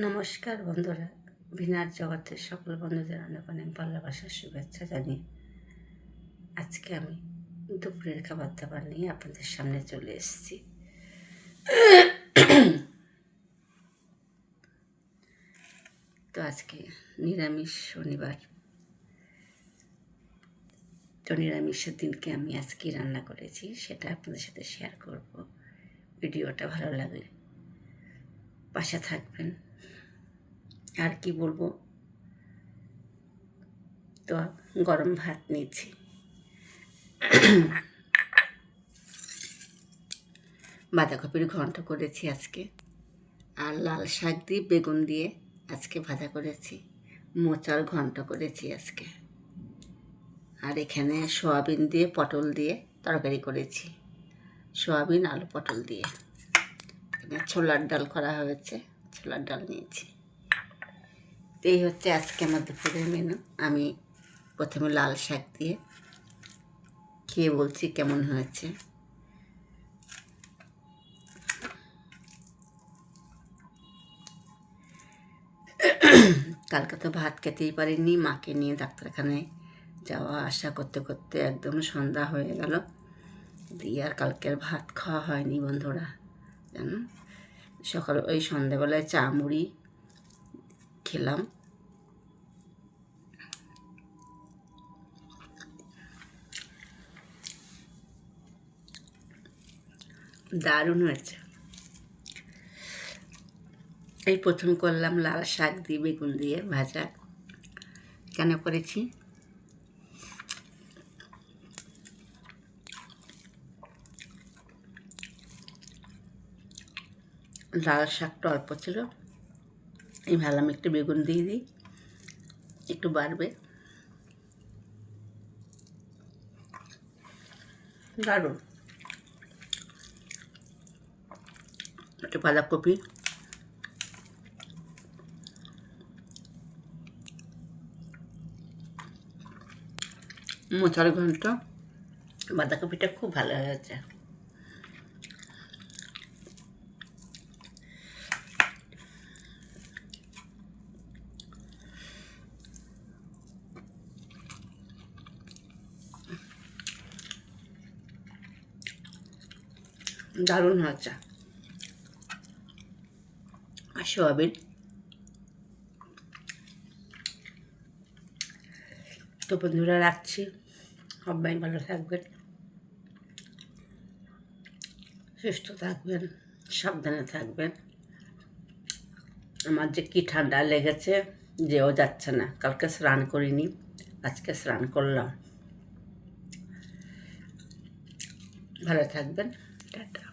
নমস্কার বন্ধুরা, বিনার জগতের সকল বন্ধুদের অনেক অনেক ভালোবাসার শুভেচ্ছা জানিয়ে আজকে আমি দুপুরের খাবার দাবার নিয়ে আপনাদের সামনে চলে এসেছি। তো আজকে নিরামিষ শনিবার। তো নিরামিষের দিনকে আমি আজকে রান্না করেছি, সেটা আপনাদের সাথে শেয়ার করব। ভিডিওটা ভালো লাগলে পাশে থাকবেন। আর কি বলব? তো গরম ভাত নিয়েছি বাঁধাকপির ঘন্ট করেছি আজকে। আর লাল শাক দিয়ে বেগুন দিয়ে আজকে ভাজা করেছি। মোচার ঘন্ট করেছি আজকে। আর এখানে সোয়াবিন দিয়ে পটল দিয়ে তরকারি করেছি। সোয়াবিন, আলু পটল দিয়ে। এখানে ছোলার ডাল করা হয়েছে, ছোলার ডাল নিয়েছি। তো এই হচ্ছে আজকে আমার দুপুরের মেনু আমি প্রথমে লাল শাক দিয়ে খেয়ে বলছি কেমন হয়েছে। কালকে তো ভাত খেতেই পারিনি, মাকে নিয়ে ডাক্তারখানায় যাওয়া আসা করতে করতে একদম সন্ধ্যা হয়ে গেল। দিয়ে আর কালকের ভাত খাওয়া হয়নি বন্ধুরা, জানো? সকাল ওই সন্ধ্যাবেলায় চা মুড়ি খেলাম। দারুণ হয়েছে। এই প্রথম করলাম লাল শাক দিয়ে, বেগুন দিয়ে ভাজা। কেন করেছি? লাল শাকটা অল্প ছিল। এই ভাবলাম একটু বেগুন দিয়ে দিই। একটু বাড়বে। দারুণ। একটু বাঁধাকপি। মোচার ঘন্ট। বাঁধাকপিটা খুব ভালো হয়েছে। দারুণ হয়েছে আর সোয়াবিন তো বন্ধুরা, রাখছি। সবাই ভালো থাকবেন। সুস্থ থাকবেন, সাবধানে থাকবেন। আমার যে কি ঠান্ডা লেগেছে, যেও যাচ্ছে না। কালকে স্নান করিনি, আজকে স্নান করলাম। ভালো থাকবেন। টাটা